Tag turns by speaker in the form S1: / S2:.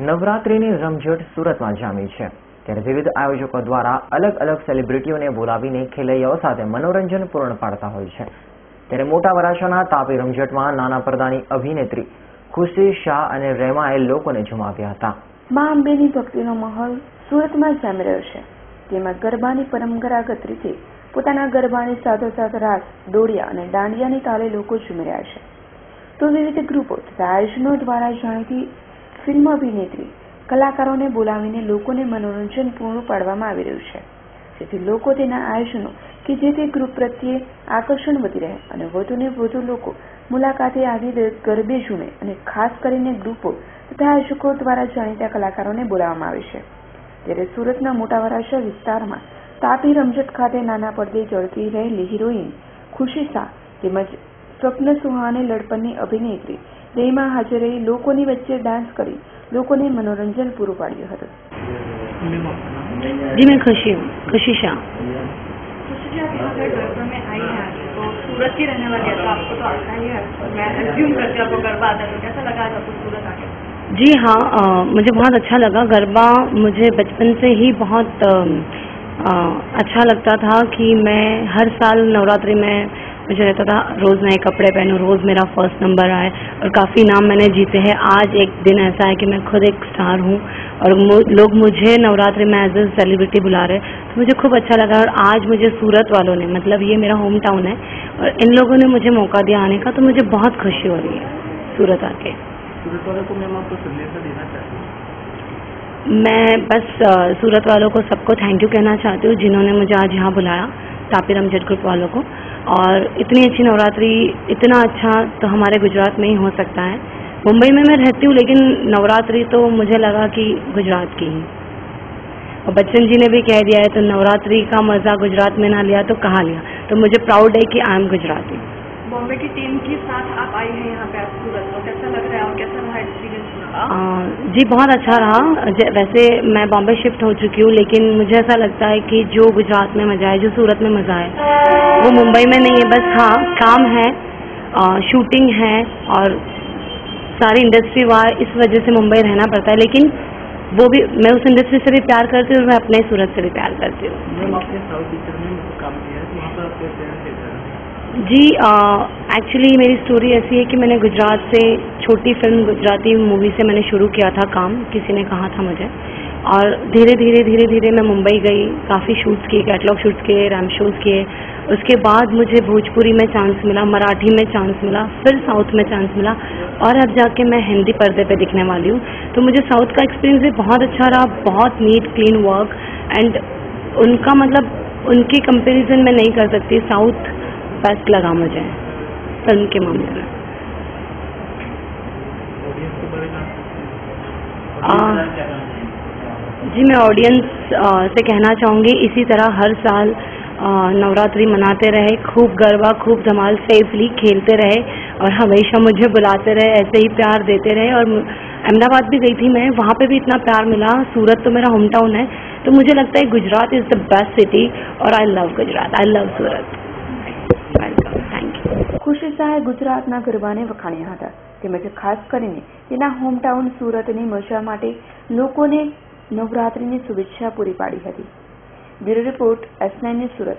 S1: નવરાત્રિની રમઝટ સુરતમાં જામી છે. ત્યારે વિવિધ આયોજકો દ્વારા અલગ અલગ સેલિબ્રિટીઓને બોલાવીને ખેલૈયાઓ સાથે મનોરંજન પૂર્ણ પાડતા હોય છે. ત્યારે મોટા વરાછાના તાપી રમઝટમાં નાના પડદાની અભિનેત્રી ખુશી શાહ અને રેમાએ લોકોને જમાવ્યા હતા.
S2: મા અંબેની ભક્તિનો માહોલ સુરતમાં જામી રહ્યો છે. તેમાં ગરબાની પરંપરાગત રીતે પોતાના ગરબાની સાથોસાથ રાસ, દોડિયા અને દાંડિયાની તાલે લોકો ઝૂમી રહ્યા છે. તો વિવિધ ગ્રુપો તથા આયોજનો દ્વારા જાણીતી ફિલ્મ અભિનેત્રી. કલાકારોને બોલાવીને લોકોને મનોરંજન પૂરું પાડવામાં આવી રહ્યું છે. જેથી લોકો તેના આયોજનો કે જે તે ગ્રુપ પ્રત્યે આકર્ષણ વધી રહે અને વધુને વધુ લોકો મુલાકાતે આવી ગરબે ઝૂમે અને ખાસ કરીને ગ્રુપો તથા આયોજકો દ્વારા જાણીતા કલાકારોને બોલાવવામાં આવે છે. ત્યારે સુરતના મોટા વરાછા વિસ્તારમાં તાપી રમઝટ ખાતે નાના પડદે ચડતી રહેલી હિરોઈન ખુશી શાહ તેમજ સ્વપ્ન સુહાને લડપણની અભિનેત્રી રેમા હાજર રહી લોકોની વચ્ચે ડાન્સ કરી લોકોને મનોરંજન પૂરું પાડ્યું હતું
S3: जी मैं खुशी हूँ खुशी शाह
S4: खुशी आप यहाँ पर गरबा में आई हैं तो सूरत की रहने वाली है तो आपको तो आता ही है मैं एज्यूम करती हूँ आपको गरबा आता है तो कैसा लगा आज आपको सूरत आके
S3: जी हाँ अ, मुझे बहुत अच्छा लगा गरबा मुझे बचपन से ही बहुत अ, अ, अच्छा लगता था कि मैं हर साल नवरात्रि में मुझे रहता था रोज़ नए कपड़े पहनूँ रोज़ मेरा फ़र्स्ट नंबर आए। और काफ़ी नाम मैंने जीते हैं। आज एक दिन ऐसा है कि मैं खुद एक स्टार हूँ और लोग मुझे नवरात्रि में एज ए सेलिब्रिटी बुला रहे तो मुझे खूब अच्छा लगा और आज मुझे सूरत वालों ने मतलब ये मेरा होम टाउन है और इन लोगों ने मुझे मौका दिया आने का तो मुझे बहुत खुशी हो रही है सूरत आके।
S5: सूरत वालों को मैम आपको संदेश देना चाहती
S3: मैं बस सूरत वालों को सबको थैंक यू कहना चाहती हूँ जिन्होंने मुझे आज यहाँ बुलाया तापी रमजट ग्रुप वालों को। और इतनी अच्छी नवरात्रि, इतना अच्छा तो हमारे गुजरात में ही हो सकता है। मुंबई में मैं रहती हूँ, लेकिन नवरात्रि तो मुझे लगा कि गुजरात की ही। और बच्चन जी ने भी कह दिया है तो नवरात्रि का मज़ा गुजरात में ना लिया तो कहाँ लिया? तो मुझे प्राउड है कि आई एम गुजराती।
S4: बॉम्बे की टीम के साथ आप आई हैं यहाँ पे सूरत तो कैसा लग रहा है और कैसा रहा एक्सपीरियंस
S3: जी बहुत अच्छा रहा। वैसे मैं बॉम्बे शिफ्ट हो चुकी हूँ लेकिन मुझे ऐसा लगता है कि जो गुजरात में मज़ा है जो सूरत में मज़ा है वो मुंबई में नहीं है। बस हाँ काम है अ, शूटिंग है और सारी इंडस्ट्री वार इस वजह से मुंबई रहना पड़ता है। लेकिन वो भी मैं उस इंडस्ट्री से भी प्यार करती हूँ और मैं अपने सूरत से भी प्यार करती हूँ? जी एक्चुअली मेरी स्टोरी ऐसी है कि मैंने गुजरात से छोटी फ़िल्म गुजराती मूवी से मैंने शुरू किया था काम, किसी ने कहा था मुझे। और धीरे धीरे धीरे धीरे मैं मुंबई गई, काफ़ी शूट्स किए कैटलॉग शूट्स किए रैम शोज़ किए। उसके बाद मुझे भोजपुरी में चांस मिला, मराठी में चांस मिला, फिर साउथ में चांस मिला और अब जाके मैं हिंदी पर्दे पे दिखने वाली हूँ। तो मुझे साउथ का एक्सपीरियंस भी बहुत अच्छा रहा, बहुत नीट क्लीन वर्क एंड उनका मतलब उनके कंपैरिजन में नहीं कर सकती। साउथ बेस्ट लगा मुझे फ़िल्म के मामले में। आ, जी मैं ऑडियंस से कहना चाहूँगी इसी तरह हर साल नवरात्रि मनाते रहे खूब गरबा खूब धमाल सेफली खेलते रहे और हमेशा मुझे बुलाते रहे ऐसे ही प्यार देते रहे और अहमदाबाद भी गई थी मैं वहाँ पे भी इतना प्यार मिला सूरत तो मेरा होम टाउन है तो मुझे लगता है Gujarat is the best city और I love Gujarat I love Surat.
S2: Khushi શાહે ગુજરાતના ગરબાને વખાણ્યા હતા. તેમજ ખાસ કરીને તેના હોમટાઉન સુરતની મજા માટે લોકોને નવરાત્રીની શુભેચ્છા પૂરી પાડી હતી. Bureau report S nine Surat.